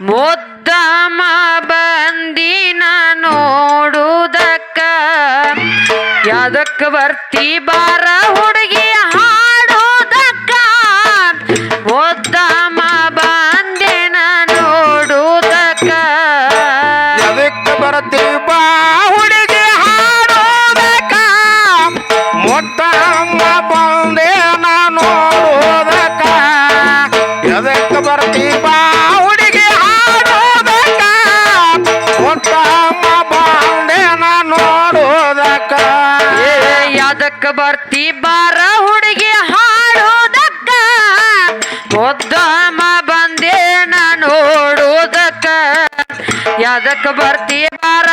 মধ্য ಬರ್ತಿ ಬಾರ ಹುಡುಗಿ ಹಾಡೋದಕ್ಕ. ಮುದ್ದಮ್ಮ ಬಂದೆ ನಾನು ನೋಡುವುದಕ್ಕ ಯಾದಕ್ಕೆ ಬರ್ತಿ ಬಾರ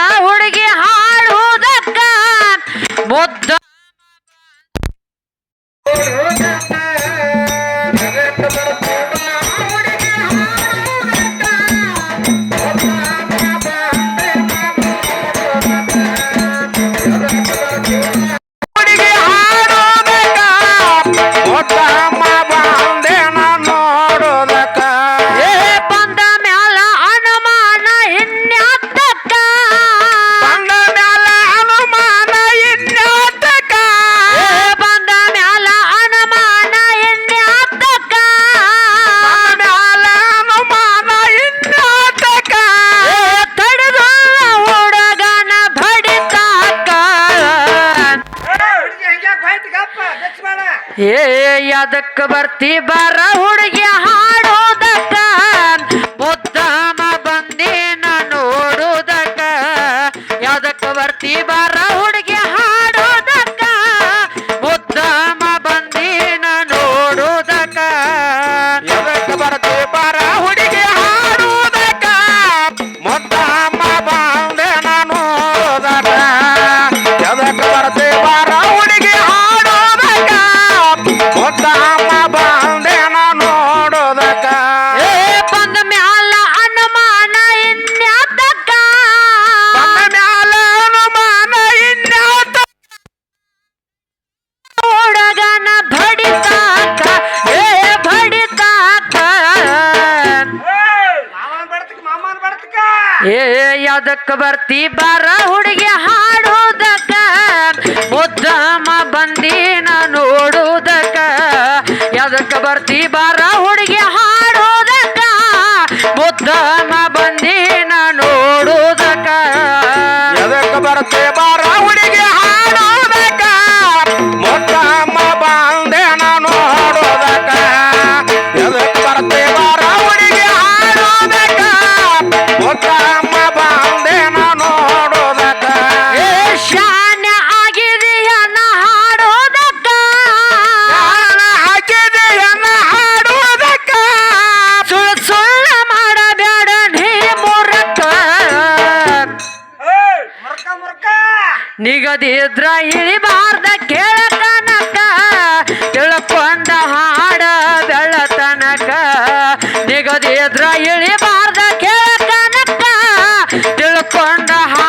ಏ ಅದಕ್ಕೆ ಬರ್ತಿ ಬರ ಹುಡುಗಿ ಹಾಡೋದಕ್ಕ? ಮುದ್ದಮ ಬಂದಿನ ನೋಡೋದಕ್ಕ? ಯಾವ್ದಕ್ಕೆ ಬರ್ತಿ ಬರ ಹುಡುಗಿ ಏ ಅದಕ್ಕೆ ಬರ್ತಿ? ಬಾರ ಹುಡುಗಿ ಹಾಡು ಚಿತ್ರ ಇಳಿಬಾರ್ದ ಕೇಳತನಕ ತಿಳ್ಕೊಂಡ ಹಾಡ ಬೆಳತನಕ. ನಿಗದಿದ್ರ ಇಳಿಬಾರ್ದ ಕೇಳತನಕ ತಿಳ್ಕೊಂಡ ಹಾಡ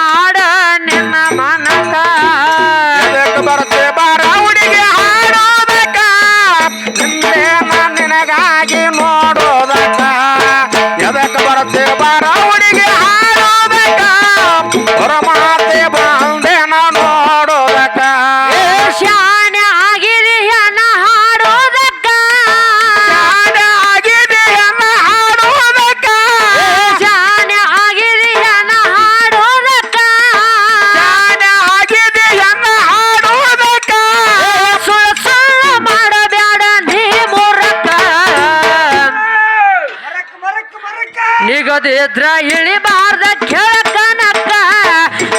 ಓದಿದ್ರ ಇಳಿಬಾರ್ದ ಕೇಳಕನಕ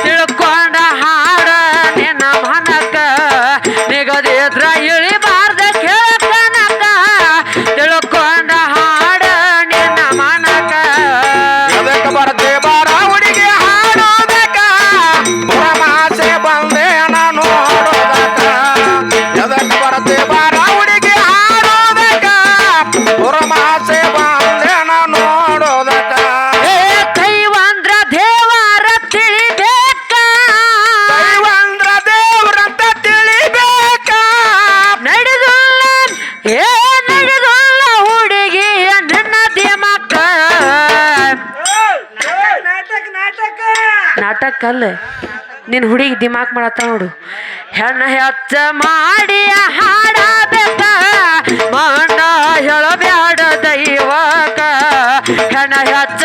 ತಿಳ್ಕೊಂಡ ಹಾಡ ನಿನ್ನ ಮನಕ. ನಿಗದಿದ್ರ ಕಲ್ಲ. ನಿನ್ನ ಹುಡುಗಿ ದಿಮಾಕ್ ಮಾಡತ್ತ ನೋಡು. ಹೆಣ್ಣ ಹೆಚ್ಚ ಮಾಡಿ ಹಾಡಬೇಕ ಮಾಡ ಹೇಳಬೇಡ ದೈವಕ ಹೆಣ್ಣ ಹೆಚ್ಚ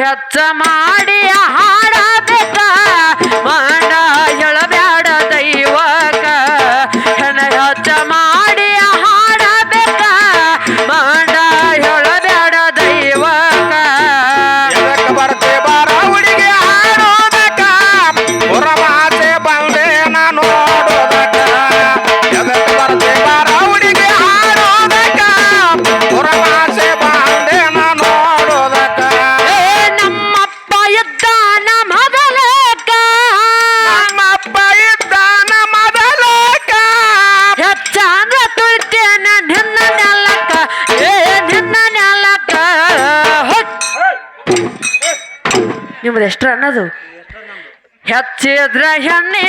ಹೆಚ್ಚ ಮಾ ಅನ್ನದು. ಹೆಚ್ಚಿದ್ರ ಹೆಣ್ಣೆ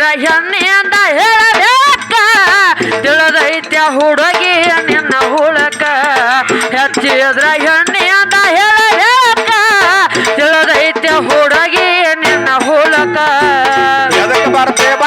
ಹೆಮ್ಮೆಯಿಂದ ಹೇಳಬೇಕ. ತಿಳಿದೈತ್ಯ ಹುಡುಗಿ ನಿನ್ನ ಹುಳಕ. ಹೆಚ್ಚಿದ್ರ ಹೆಮ್ಮೆಯಿಂದ ಹೇಳಬೇಕ. ತಿಳಿದೈತ್ಯ ಹುಡುಗಿ ನಿನ್ನ ಹುಳಕ. ಎದಕ್ಕೆ ಬರ್ತೇವ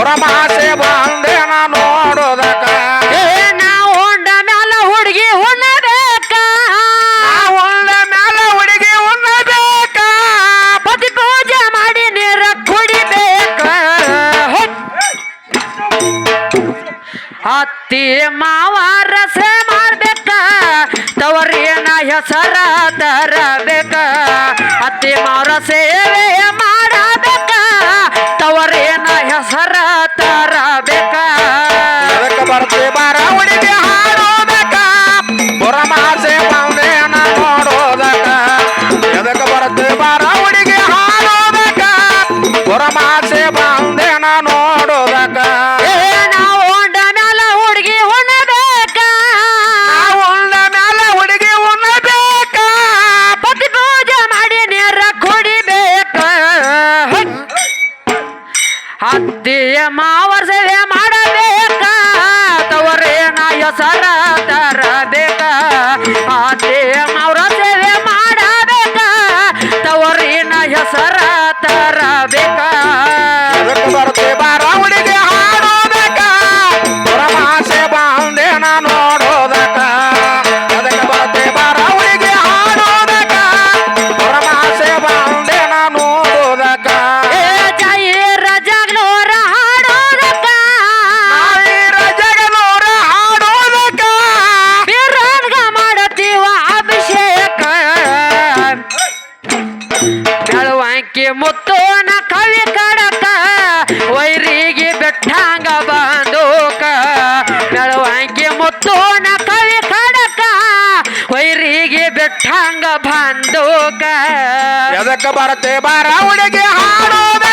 ಹೊರಮಾಸೆ ಬಂದೆ ನಾ ನೋಡೋದಕ್ಕ. ನಾವು ಹೊಂಡ ಮ್ಯಾಲ ಹುಡುಗಿ ಉಣ್ಣಬೇಕ. ಹೊಂಡ ಮ್ಯಾಲ ಹುಡುಗಿ ಉಣ್ಣಬೇಕ. ಪತಿ ಪೂಜೆ ಮಾಡಿ ನೀರ ಕುಡಿಬೇಕ. ಅತ್ತಿ ಮಾವ ರಸೆ ಮಾಡ್ಬೇಕ. ತವರಿನ ಹೆಸರ ತರಬೇಕ. ಅತ್ತಿ ಮಾವ ರಸೆ ಮಾಡಬೇಕ. ತವರಿನ ಹೆಸರ ಬರ್ತಿ ಬರವಣಿಗೆ ಹಾಡೋದಕ ಪುರಮಾಸೆ ಪಾವನೆಯನ್ನ ನೋಡೋದಕ ಎದಕ್ಕೆ ಬರ್ತಿ ಬರವಣಿಗೆ ಹಾಡೋದಕ ಪುರಮಾಸೆ ಪಾವನೆಯನ್ನ ನೋಡೋದಕ ನಾವು ಉಂಡ ಮ್ಯಾಲ ಹುಡುಗಿ ಉಣಬೇಕ. ನಾವು ಉಂಡ ಹುಡುಗಿ ಉಣಬೇಕ. ಪತಿ ಪೂಜೆ ಮಾಡಿ ನೀರ ಕುಡಿಬೇಕ. ಹತ್ತಿಯ ಮಾವರ್ಸೆ ಸಂಘ ಬಾಂಧೋಕ ಎದಕ್ಕೆ ಬರತ್ತೆ ಬಾರ ಹುಡುಗಿ ಹಾಡೋದ.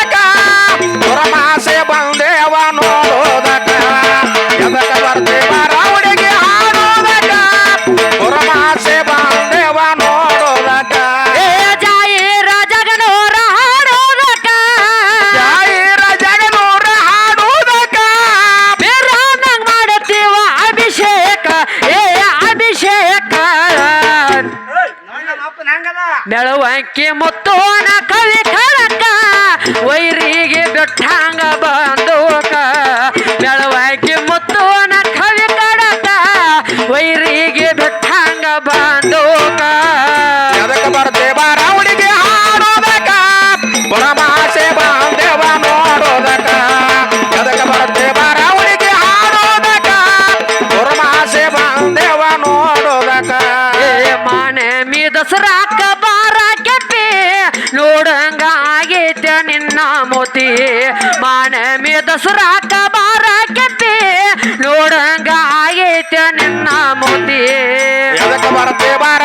ನಿನ್ನ ಮೋತಿ. ಮಾನಮಿ ದಸರಾಕ ಬಾರ ಕೆತ್ತಿ. ನೋಡಂಗ ಆಗೈತೆ ನಿನ್ನ ಮೋತಿ. ಬಾರ?